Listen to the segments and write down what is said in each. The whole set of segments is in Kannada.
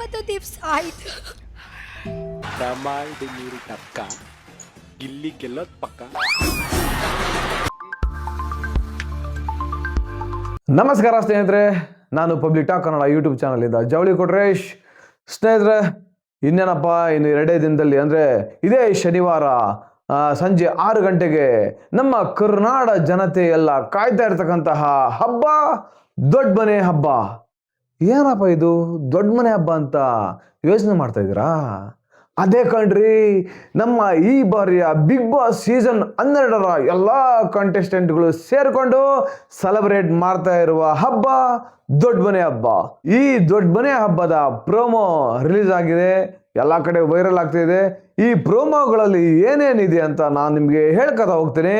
ಇಪ್ಪತ್ತು ದಿವ್ಸ ಆಯ್ತು ಪ್ರಮಾಣದ ನೀರು ತಕ್ಕ ಗಿಲ್ಲಿ ಗೆಲ್ಲೋದ್ ಪಕ್ಕ ನಮಸ್ಕಾರ ಸ್ನೇಹಿತರೆ ನಾನು ಪಬ್ಲಿಕ್ ಟಾಕ್ ಕನ್ನಡ ಯೂಟ್ಯೂಬ್ ಚಾನಲಿಂದ ಜವಳಿ ಕೊಟ್ರೇಶ್. ಸ್ನೇಹಿತರೆ ಇನ್ನೇನಪ್ಪ ಇನ್ನು ಎರಡೇ ದಿನದಲ್ಲಿ ಅಂದರೆ ಇದೇ ಶನಿವಾರ ಸಂಜೆ ಆರು ಗಂಟೆಗೆ ನಮ್ಮ ಕರ್ನಾಡ ಜನತೆ ಎಲ್ಲ ಕಾಯ್ತಾ ಇರ್ತಕ್ಕಂತಹ ಹಬ್ಬ ದೊಡ್ಡ ಮನೆ ಹಬ್ಬ. ಏನಪ್ಪ ಇದು? ದೊಡ್ಡ ಮನೆ ಹಬ್ಬ ಅಂತ ಯೋಚನೆ ಮಾಡ್ತಾ ಇದ್ದೀರಾ? ಅದೇ ಕಣ್ರಿ, ನಮ್ಮ ಈ ಬಾರಿಯ ಬಿಗ್ ಬಾಸ್ ಸೀಸನ್ ಹನ್ನೆರಡರ ಎಲ್ಲ ಕಂಟೆಸ್ಟೆಂಟ್ಗಳು ಸೇರಿಕೊಂಡು ಸೆಲೆಬ್ರೇಟ್ ಮಾಡ್ತಾ ಇರುವ ಹಬ್ಬ ದೊಡ್ಡ ಮನೆ ಹಬ್ಬ. ಈ ದೊಡ್ಡ ಮನೆ ಹಬ್ಬದ ಪ್ರೋಮೋ ರಿಲೀಸ್ ಆಗಿದೆ. ಎಲ್ಲ ಕಡೆ ವೈರಲ್ ಆಗ್ತಾ ಇದೆ. ಈ ಪ್ರೋಮೋಗಳಲ್ಲಿ ಏನೇನಿದೆ ಅಂತ ನಾನು ನಿಮಗೆ ಹೇಳ್ಕೊತಾ ಹೋಗ್ತೀನಿ.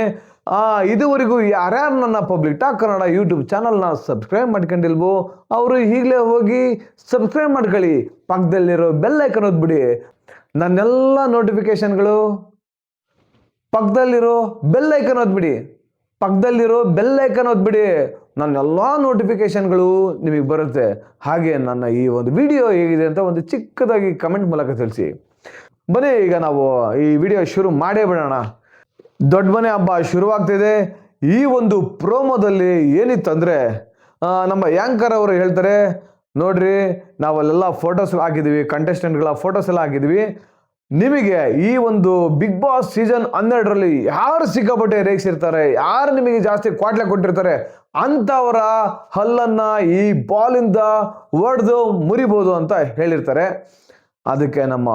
ಇದುವರೆಗೂ ಯಾರ್ಯಾರು ನನ್ನ ಪಬ್ಲಿಕ್ ಟಾಕ್ ಕನ್ನಡ ಯೂಟ್ಯೂಬ್ ಚಾನಲ್ನ ಸಬ್ಸ್ಕ್ರೈಬ್ ಮಾಡ್ಕೊಂಡಿಲ್ವೋ, ಅವರು ಈಗಲೇ ಹೋಗಿ ಸಬ್ಸ್ಕ್ರೈಬ್ ಮಾಡ್ಕೊಳ್ಳಿ. ಪಕ್ಕದಲ್ಲಿರೋ ಬೆಲ್ಲೈಕನ್ ಓದ್ಬಿಡಿ ನನ್ನೆಲ್ಲ ನೋಟಿಫಿಕೇಶನ್ಗಳು ಪಕ್ಕದಲ್ಲಿರೋ ಬೆಲ್ಲೈಕನ್ ಓದ್ಬಿಡಿ ಪಕ್ಕದಲ್ಲಿರೋ ಬೆಲ್ಲೈಕನ್ ಓದ್ಬಿಡಿ ನನ್ನೆಲ್ಲ ನೋಟಿಫಿಕೇಶನ್ಗಳು ನಿಮಗೆ ಬರುತ್ತೆ. ಹಾಗೆ ನನ್ನ ಈ ಒಂದು ವಿಡಿಯೋ ಹೇಗಿದೆ ಅಂತ ಒಂದು ಚಿಕ್ಕದಾಗಿ ಕಮೆಂಟ್ ಮೂಲಕ ತಿಳಿಸಿ. ಬನ್ನಿ, ಈಗ ನಾವು ಈ ವಿಡಿಯೋ ಶುರು ಮಾಡೇ ಬಿಡೋಣ. ದೊಡ್ಡ ಮನೆ ಹಬ್ಬ ಶುರುವಾಗ್ತಿದೆ. ಈ ಒಂದು ಪ್ರೋಮೋದಲ್ಲಿ ಏನಿತ್ತಂದರೆ ನಮ್ಮ ಯಾಂಕರ್ ಅವರು ಹೇಳ್ತಾರೆ, ನೋಡ್ರಿ, ನಾವಲ್ಲೆಲ್ಲ ಫೋಟೋಸ್ ಹಾಕಿದ್ದೀವಿ ಕಂಟೆಸ್ಟೆಂಟ್ಗಳ ಫೋಟೋಸ್ ಎಲ್ಲ ಹಾಕಿದ್ವಿ. ನಿಮಗೆ ಈ ಒಂದು ಬಿಗ್ ಬಾಸ್ ಸೀಸನ್ ಹನ್ನೆರಡರಲ್ಲಿ ಯಾರು ಸಿಕ್ಕಾಪಟ್ಟೆ ರೇಗಿಸಿರ್ತಾರೆ ಯಾರು ನಿಮಗೆ ಜಾಸ್ತಿ ಕ್ವಾಟ್ಲೆ ಕೊಟ್ಟಿರ್ತಾರೆ ಅಂಥವರ ಹಲ್ಲನ್ನು ಈ ಬಾಲಿಂದ ಒಡೆದು ಮುರಿಬೋದು ಅಂತ ಹೇಳಿರ್ತಾರೆ. ಅದಕ್ಕೆ ನಮ್ಮ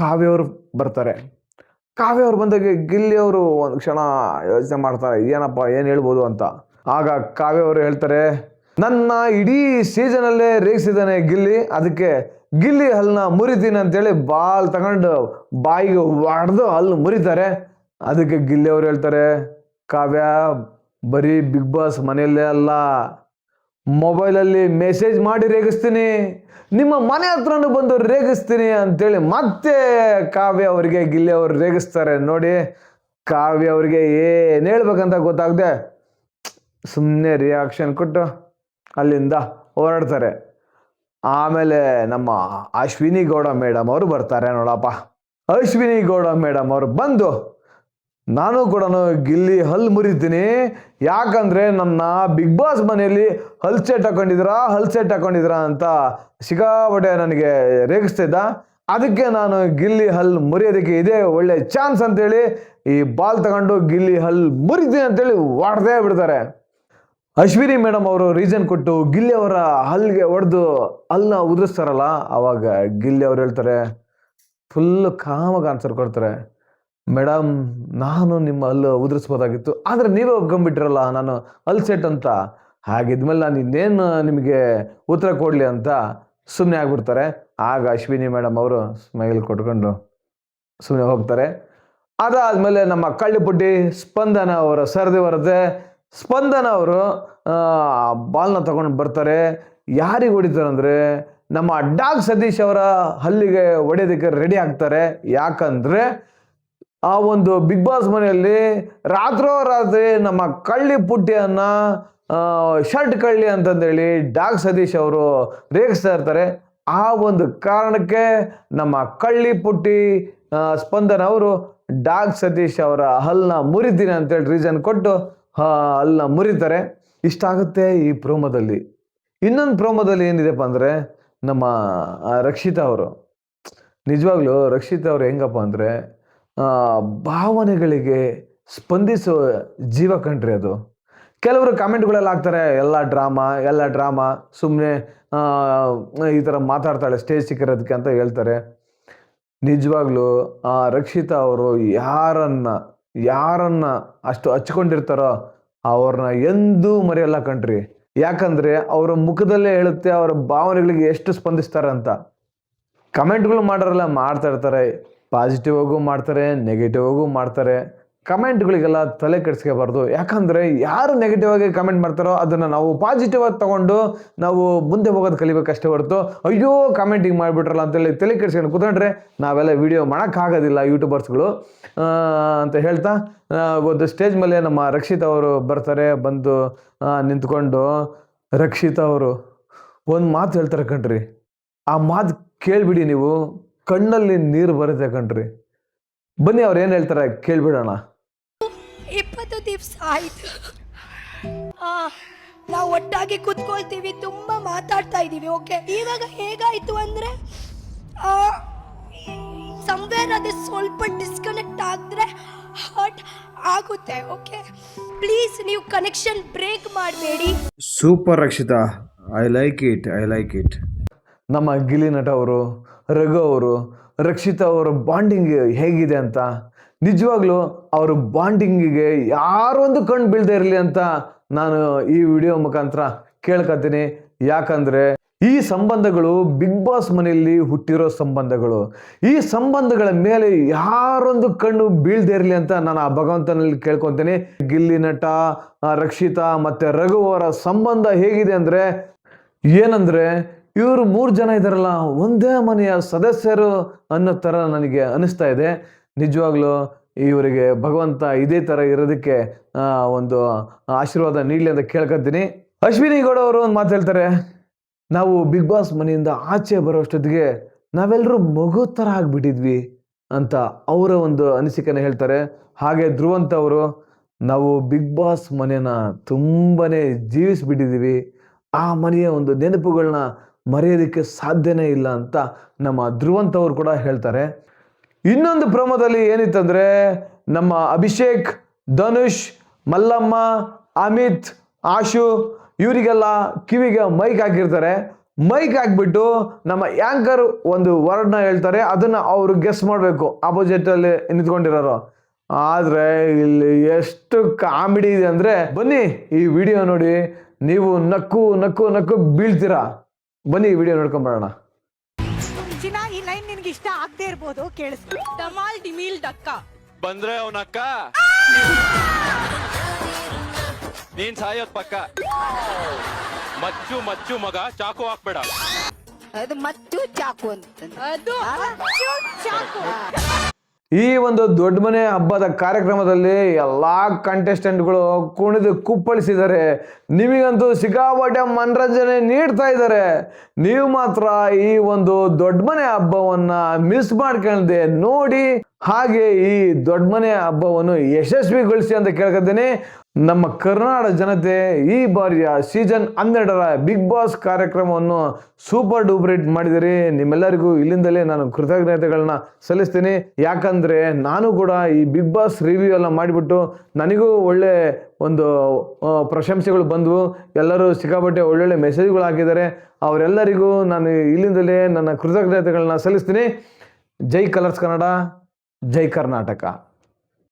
ಕಾವ್ಯವರು ಬರ್ತಾರೆ. ಕಾವ್ಯ ಅವ್ರು ಬಂದಾಗ ಗಿಲ್ಲಿ ಅವರು ಒಂದು ಕ್ಷಣ ಯೋಚನೆ ಮಾಡ್ತಾರೆ ಏನಪ್ಪ ಏನು ಹೇಳ್ಬೋದು ಅಂತ. ಆಗ ಕಾವ್ಯ ಅವರು ಹೇಳ್ತಾರೆ, ನನ್ನ ಇಡೀ ಸೀಸನಲ್ಲೇ ರೇಗಿಸಿದ್ದಾನೆ ಗಿಲ್ಲಿ, ಅದಕ್ಕೆ ಗಿಲ್ಲಿ ಹಲ್ಲನ್ನ ಮುರಿತೀನಿ ಅಂತೇಳಿ ಬಾಲ್ ತಗೊಂಡು ಬಾಯಿಗೆ ಹೊಡೆದು ಹಲ್ಲು ಮುರಿತಾರೆ. ಅದಕ್ಕೆ ಗಿಲ್ಲಿ ಅವರು ಹೇಳ್ತಾರೆ, ಕಾವ್ಯ, ಬರೀ ಬಿಗ್ ಬಾಸ್ ಮನೆಯಲ್ಲೇ ಅಲ್ಲ ಮೊಬೈಲಲ್ಲಿ ಮೆಸೇಜ್ ಮಾಡಿ ರೇಗಿಸ್ತೀನಿ. ನಿಮ್ಮ ಮನೆ ಹತ್ರನೂ ಬಂದು ರೇಗಿಸ್ತೀನಿ ಅಂತೇಳಿ ಮತ್ತೆ ಕಾವ್ಯ ಅವರಿಗೆ, ಗಿಲ್ಲಿ ಅವರು ರೇಗಿಸ್ತಾರೆ. ನೋಡಿ, ಕಾವ್ಯ ಅವರಿಗೆ ಏನು ಹೇಳ್ಬೇಕಂತ ಗೊತ್ತಾಗದೆ. ಸುಮ್ಮನೆ ರಿಯಾಕ್ಷನ್ ಕೊಟ್ಟು ಅಲ್ಲಿಂದ ಹೊರಡ್ತಾರೆ. ಆಮೇಲೆ ನಮ್ಮ ಅಶ್ವಿನಿ ಗೌಡ ಮೇಡಮ್ ಅವರು ಬರ್ತಾರೆ ನೋಡಪ್ಪ. ಅಶ್ವಿನಿ ಗೌಡ ಮೇಡಮ್ ಅವರು ಬಂದು ನಾನು ಕೂಡ ಗಿಲ್ಲಿ ಹಲ್ ಮುರಿತೀನಿ. ಯಾಕಂದ್ರೆ ನನ್ನ ಬಿಗ್ ಬಾಸ್ ಮನೆಯಲ್ಲಿ ಹಲ್ ಸೆಟ್ ಹಾಕೊಂಡಿದ್ದೀರಾ, ಹಲ್ ಸೆಟ್ ಹಾಕೊಂಡಿದ್ದೀರಾ ಅಂತ ಸಿಕ್ಕಾಪಟ್ಟೆ ನನಗೆ ರೇಗಿಸ್ತಿದ್ದ ಅದಕ್ಕೆ ನಾನು ಗಿಲ್ಲಿ ಹಲ್ ಮುರಿಯೋದಕ್ಕೆ ಇದೇ ಒಳ್ಳೆ ಚಾನ್ಸ್ ಅಂತೇಳಿ ಈ ಬಾಲ್ ತಗೊಂಡು ಗಿಲ್ಲಿ ಹಲ್ ಮುರಿತೀನಿ ಅಂತೇಳಿ ಹೊಡೆದೇ ಬಿಡ್ತಾರೆ. ಅಶ್ವಿನಿ ಮೇಡಮ್ ಅವರು ರೀಸನ್ ಕೊಟ್ಟು ಗಿಲ್ಲಿ ಅವರ ಹಲ್ಗೆ ಹೊಡೆದು ಹಲ್ನ ಉದುರಿಸ್ತಾರಲ್ಲ, ಅವಾಗ ಗಿಲ್ಲಿ ಅವ್ರು ಹೇಳ್ತಾರೆ ಫುಲ್ ಕಾಮಾಗಿ ಆನ್ಸರ್ ಕೊಡ್ತಾರೆ. ಮೇಡಮ್, ನಾನು ನಿಮ್ಮ ಹಲ್ಲು ಉದುರಿಸ್ಬೋದಾಗಿತ್ತು, ಆದರೆ ನೀವೇ ಒಪ್ಕೊಂಡ್ಬಿಟ್ರಲ್ಲ ನಾನು ಹಲ್ ಸೆಟ್ ಅಂತ. ಹಾಗಿದ್ಮೇಲೆ ನಾನು ಇನ್ನೇನು ನಿಮಗೆ ಉತ್ತರ ಕೊಡಲಿ ಅಂತ ಸುಮ್ಮನೆ ಆಗ್ಬಿಡ್ತಾರೆ. ಆಗ ಅಶ್ವಿನಿ ಮೇಡಮ್ ಅವರು ಸ್ಮೈಲ್ ಕೊಟ್ಕೊಂಡು ಸುಮ್ಮನೆ ಹೋಗ್ತಾರೆ. ಅದಾದಮೇಲೆ ನಮ್ಮ ಕಳ್ಳಿಪುಟ್ಟಿ ಸ್ಪಂದನ ಅವರ ಸರದಿ ಬರುತ್ತೆ ಸ್ಪಂದನ ಅವರು ಬಾಲ್ನ ತಗೊಂಡು ಬರ್ತಾರೆ. ಯಾರಿಗೆ ಹೊಡಿತಾರೆ ನಮ್ಮ ಡಾಗ್ ಸತೀಶ್ ಅವರ ಹಲ್ಲಿಗೆ ಹೊಡೆಯೋದಕ್ಕೆ ರೆಡಿ ಆಗ್ತಾರೆ. ಯಾಕಂದರೆ ಆ ಒಂದು ಬಿಗ್ ಬಾಸ್ ಮನೆಯಲ್ಲಿ ರಾತ್ರೋರಾತ್ರಿ ನಮ್ಮ ಕಳ್ಳಿ ಪುಟ್ಟಿಯನ್ನ ಶರ್ಟ್ ಕಳ್ಳಿ ಅಂತಂದೇಳಿ ಡಾಗ್ ಸತೀಶ್ ಅವರು ರೇಗಿಸ್ತಾ ಇರ್ತಾರೆ. ಆ ಒಂದು ಕಾರಣಕ್ಕೆ ನಮ್ಮ ಕಳ್ಳಿ ಪುಟ್ಟಿ ಸ್ಪಂದನ ಅವರು ಡಾಗ್ ಸತೀಶ್ ಅವರ ಹಲ್ನ ಮುರಿತೀನಿ ಅಂತೇಳಿ ರೀಸನ್ ಕೊಟ್ಟು ಹಲ್ನ ಮುರಿತಾರೆ. ಇಷ್ಟಾಗುತ್ತೆ ಈ ಪ್ರೋಮೋದಲ್ಲಿ. ಇನ್ನೊಂದು ಪ್ರೋಮೋದಲ್ಲಿ ಏನಿದೆಪ್ಪ ಅಂದರೆ ನಮ್ಮ ರಕ್ಷಿತಾ ಅವರು. ನಿಜವಾಗ್ಲೂ ರಕ್ಷಿತಾ ಅವರು ಹೆಂಗಪ್ಪ ಅಂದರೆ ಭಾವನೆಗಳಿಗೆ ಸ್ಪಂದಿಸೋ ಜೀವ ಕಂಡ್ರಿ ಅದು. ಕೆಲವರು ಕಾಮೆಂಟ್ಗಳೆಲ್ಲ ಹಾಕ್ತಾರೆ, ಎಲ್ಲ ಡ್ರಾಮಾ ಎಲ್ಲ ಡ್ರಾಮಾ ಸುಮ್ಮನೆ ಈ ಥರ ಮಾತಾಡ್ತಾಳೆ, ಸ್ಟೇಜ್ ಸಿಕ್ಕಿರೋದಕ್ಕೆ ಅಂತ ಹೇಳ್ತಾರೆ. ನಿಜವಾಗ್ಲೂ, ಆ, ರಕ್ಷಿತಾ ಅವರು ಯಾರನ್ನ ಯಾರನ್ನ ಅಷ್ಟು ಹಚ್ಕೊಂಡಿರ್ತಾರೋ ಅವ್ರನ್ನ ಎಂದೂ ಮರೆಯಲ್ಲ ಕಣ್ರಿ. ಯಾಕಂದ್ರೆ ಅವರ ಮುಖದಲ್ಲೇ ಹೇಳುತ್ತೆ, ಅವರ ಭಾವನೆಗಳಿಗೆ ಎಷ್ಟು ಸ್ಪಂದಿಸ್ತಾರೆ ಅಂತ. ಕಮೆಂಟ್ಗಳು ಮಾಡೋರೆಲ್ಲ ಮಾಡ್ತಾ ಇರ್ತಾರೆ. ಪಾಸಿಟಿವ್ ಆಗೂ ಮಾಡ್ತಾರೆ ನೆಗೆಟಿವ್ ಆಗೂ ಮಾಡ್ತಾರೆ. ಕಮೆಂಟ್ಗಳಿಗೆಲ್ಲ ತಲೆ ಕೆಡಿಸ್ಕೋಬಾರ್ದು. ಯಾಕಂದರೆ ಯಾರು ನೆಗೆಟಿವ್ ಆಗಿ ಕಮೆಂಟ್ ಮಾಡ್ತಾರೋ ಅದನ್ನು ನಾವು ಪಾಸಿಟಿವ್ ಆಗಿ ತೊಗೊಂಡು ನಾವು ಮುಂದೆ ಹೋಗೋದು ಕಲಿಬೇಕಷ್ಟೇ ಹೊರತು, ಅಯ್ಯೋ ಕಮೆಂಟಿಂಗ್ ಮಾಡಿಬಿಟ್ರಲ್ಲ ಅಂತೇಳಿ ತಲೆ ಕೆಡಿಸ್ಕೊಂಡು ಕೂತ್ಕೊಂಡ್ರೆ ನಾವೆಲ್ಲ ವಿಡಿಯೋ ಮಾಡೋಕ್ಕಾಗೋದಿಲ್ಲ ಯೂಟ್ಯೂಬರ್ಸ್ಗಳು ಅಂತ ಹೇಳ್ತಾ ಒಂದು ಸ್ಟೇಜ್ ಮೇಲೆ ನಮ್ಮ ರಕ್ಷಿತ್ ಅವರು ಬರ್ತಾರೆ, ಬಂದು ನಿಂತ್ಕೊಂಡು. ರಕ್ಷಿತ್ ಅವರು, ಒಂದು ಮಾತು ಹೇಳ್ತಾರೆ ಕಣ್ರಿ. ಆ ಮಾತು ಕೇಳಿಬಿಡಿ ನೀವು. ಕಣ್ಣಲ್ಲಿ ನೀರು ಬರುತ್ತೆ ಕಣ್ರಿ. ಬನ್ನಿ ಅವ್ರು ಏನು ಹೇಳ್ತಾರೆ ಕೇಳ್ಬಿಡೋಣ. ಇಪ್ಪತ್ತು ದಿವಸ ಆಯ್ತು. ಆ, ನಾವು ಒಟ್ಟಾಗಿ ಕುತ್ಕೊಳ್ತೀವಿ ತುಂಬಾ ಮಾತಾಡ್ತಾ ಇದೀವಿ ಓಕೆ? ಇವಾಗ ಹೇಗಾಯ್ತು ಅಂದ್ರೆ ಸಂವೇರ್ ಅದು ಸ್ವಲ್ಪ ಡಿಸ್ಕನೆಕ್ಟ್ ಆದ್ರೆ ಹರ್ಟ್ ಆಗುತ್ತೆ ಓಕೆ? ಪ್ಲೀಸ್ ನೀವು ಕನೆಕ್ಷನ್ ಬ್ರೇಕ್ ಮಾಡಬೇಡಿ. Super Rakshita I like it I like it ನಮ್ಮ ಗಿಲಿ ನಟ ಅವರು ರಘು ಅವರು, ರಕ್ಷಿತಾ ಅವರ ಬಾಂಡಿಂಗ್ ಹೇಗಿದೆ ಅಂತ. ನಿಜವಾಗ್ಲೂ ಅವ್ರ ಬಾಂಡಿಂಗಿಗೆ ಯಾರೊಂದು ಕಣ್ಣು ಬೀಳದೆ ಇರಲಿ ಅಂತ ನಾನು ಈ ವಿಡಿಯೋ ಮುಖಾಂತರ ಕೇಳ್ಕೊತೀನಿ ಯಾಕಂದ್ರೆ ಈ ಸಂಬಂಧಗಳು ಬಿಗ್ ಬಾಸ್ ಮನೆಯಲ್ಲಿ ಹುಟ್ಟಿರೋ ಸಂಬಂಧಗಳು. ಈ ಸಂಬಂಧಗಳ ಮೇಲೆ ಯಾರೊಂದು ಕಣ್ಣು ಬೀಳದೆ ಇರಲಿ ಅಂತ ನಾನು ಆ ಭಗವಂತನಲ್ಲಿ ಕೇಳ್ಕೊತೀನಿ. ಗಿಲ್ಲಿ ನಟ ರಕ್ಷಿತಾ ಮತ್ತೆ ರಘುವರ ಸಂಬಂಧ ಹೇಗಿದೆ ಅಂದ್ರೆ, ಏನಂದ್ರೆ ಇವರು ಮೂರು ಜನ ಇದ್ದಾರಲ್ಲ, ಒಂದೇ ಮನೆಯ ಸದಸ್ಯರು ಅನ್ನೋ ಥರ ನನಗೆ ಅನಿಸ್ತಾ ಇದೆ. ನಿಜವಾಗ್ಲೂ ಇವರಿಗೆ ಭಗವಂತ ಇದೇ ಥರ ಇರೋದಕ್ಕೆ ಒಂದು ಆಶೀರ್ವಾದ ನೀಡಲಿ ಅಂತ ಕೇಳ್ಕೊತೀನಿ. ಅಶ್ವಿನಿ ಗೌಡ ಅವರು ಒಂದು ಮಾತು ಹೇಳ್ತಾರೆ, ನಾವು ಬಿಗ್ ಬಾಸ್ ಮನೆಯಿಂದ ಆಚೆ ಬರೋಷ್ಟೊತ್ತಿಗೆ ನಾವೆಲ್ಲರೂ ಮಗು ಥರ ಆಗಿಬಿಟ್ಟಿದ್ವಿ ಅಂತ ಅವರ ಒಂದು ಅನಿಸಿಕೆನ ಹೇಳ್ತಾರೆ. ಹಾಗೆ ಧ್ರುವಂತ ಅವರು, ನಾವು ಬಿಗ್ ಬಾಸ್ ಮನೆನ ತುಂಬನೇ ಜೀವಿಸ್ಬಿಟ್ಟಿದ್ದೀವಿ. ಆ ಮನೆಯ ಒಂದು ನೆನಪುಗಳನ್ನ ಮರೆಯೋದಕ್ಕೆ ಸಾಧ್ಯನೇ ಇಲ್ಲ ಅಂತ ನಮ್ಮ ಧ್ರುವಂತವ್ರು ಅವರು ಕೂಡ ಹೇಳ್ತಾರೆ. ಇನ್ನೊಂದು ಪ್ರಮೋದಲ್ಲಿ ಏನಿತ್ತಂದ್ರೆ ನಮ್ಮ ಅಭಿಷೇಕ್, ಧನುಷ್, ಮಲ್ಲಮ್ಮ, ಅಮಿತ್, ಆಶು ಇವರಿಗೆಲ್ಲ ಕಿವಿಗೆ ಮೈಕ್ ಹಾಕಿರ್ತಾರೆ. ಮೈಕ್ ಹಾಕ್ಬಿಟ್ಟು ನಮ್ಮ ಆ್ಯಂಕರ್ ಒಂದು ವರ್ಡ್ನ ಹೇಳ್ತಾರೆ. ಅದನ್ನ ಅವರು ಗೆಸ್ ಮಾಡಬೇಕು ಆಪೋಸಿಟ್ ಅಲ್ಲಿ ನಿಂತ್ಕೊಂಡಿರೋರು. ಆದರೆ ಇಲ್ಲಿ ಎಷ್ಟು ಕಾಮಿಡಿ ಇದೆ ಅಂದ್ರೆ ಬನ್ನಿ ಈ ವಿಡಿಯೋ ನೋಡಿ. ನೀವು ನಕ್ಕು ನಕ್ಕು ನಕ್ಕು ಬೀಳ್ತೀರಾ? ಬನ್ನಿ ಈ ವಿಡಿಯೋ ನೋಡ್ಕೊಂಬರೋಣ ಚಿನ್ನ ಈ ಲೈನ್ ನಿನ್ಗೆ ಇಷ್ಟ ಆಗದೆ ಇರ್ಬೋದು ಕೇಳಿಸ್ತು ಡಮಾಲ್ ಡಿಮೀಲ್ ಡಕ್ಕ. ಬಂದ್ರೆ ಅವನಕ್ಕ ನೀನ್ ಸಾಯೋದ್ ಪಕ್ಕ. ಮಚ್ಚು ಮಚ್ಚು ಮಗ ಚಾಕು ಹಾಕ್ಬೇಡ. ಅದು ಮಚ್ಚು ಚಾಕು ಅಂತ. ಅದು ಚಾಕು. ಈ ಒಂದು ದೊಡ್ಡ ಮನೆ ಹಬ್ಬದ ಕಾರ್ಯಕ್ರಮದಲ್ಲಿ ಎಲ್ಲಾ ಕಂಟೆಸ್ಟೆಂಟ್ಗಳು ಕುಣಿದು ಕುಪ್ಪಳಿಸಿದ್ದಾರೆ ನಿಮಗಂತೂ ಸಿಕ್ಕಾಪಟ್ಟೆ ಮನರಂಜನೆ ನೀಡ್ತಾ ಇದ್ದಾರೆ. ನೀವು ಮಾತ್ರ ಈ ಒಂದು ದೊಡ್ಡ ಮನೆ ಹಬ್ಬವನ್ನ ಮಿಸ್ ಮಾಡ್ಕೊಂಡೆ ನೋಡಿ. ಹಾಗೆ ಈ ದೊಡ್ಡ ಮನೆ ಹಬ್ಬವನ್ನು ಯಶಸ್ವಿಗೊಳಿಸಿ ಅಂತ ಕೇಳ್ಕೊತೀನಿ. ನಮ್ಮ ಕರ್ನಾಟಕ ಜನತೆ ಈ ಬಾರಿಯ ಸೀಸನ್ ಹನ್ನೆರಡರ ಬಿಗ್ ಬಾಸ್ ಕಾರ್ಯಕ್ರಮವನ್ನು ಸೂಪರ್ ಡೂಪರ್ ಹಿಟ್ ಮಾಡಿದಿರಿ. ನಿಮ್ಮೆಲ್ಲರಿಗೂ ಇಲ್ಲಿಂದಲೇ ನಾನು ಕೃತಜ್ಞತೆಗಳನ್ನ ಸಲ್ಲಿಸ್ತೀನಿ. ಯಾಕಂದ್ರೆ ನಾನು ಕೂಡ ಈ ಬಿಗ್ ಬಾಸ್ ರಿವ್ಯೂ ಎಲ್ಲ ಮಾಡಿಬಿಟ್ಟು ನನಗೂ ಒಳ್ಳೆ ಒಂದು ಪ್ರಶಂಸೆಗಳು ಬಂದವು. ಎಲ್ಲರೂ ಸಿಕ್ಕಾಪಟ್ಟೆ ಒಳ್ಳೊಳ್ಳೆ ಮೆಸೇಜ್ಗಳು ಹಾಕಿದ್ದಾರೆ. ಅವರೆಲ್ಲರಿಗೂ ನಾನು ಇಲ್ಲಿಂದಲೇ ನನ್ನ ಕೃತಜ್ಞತೆಗಳನ್ನ ಸಲ್ಲಿಸ್ತೀನಿ. ಜೈ ಕಲರ್ಸ್ ಕನ್ನಡ. ಜೈ ಕರ್ನಾಟಕ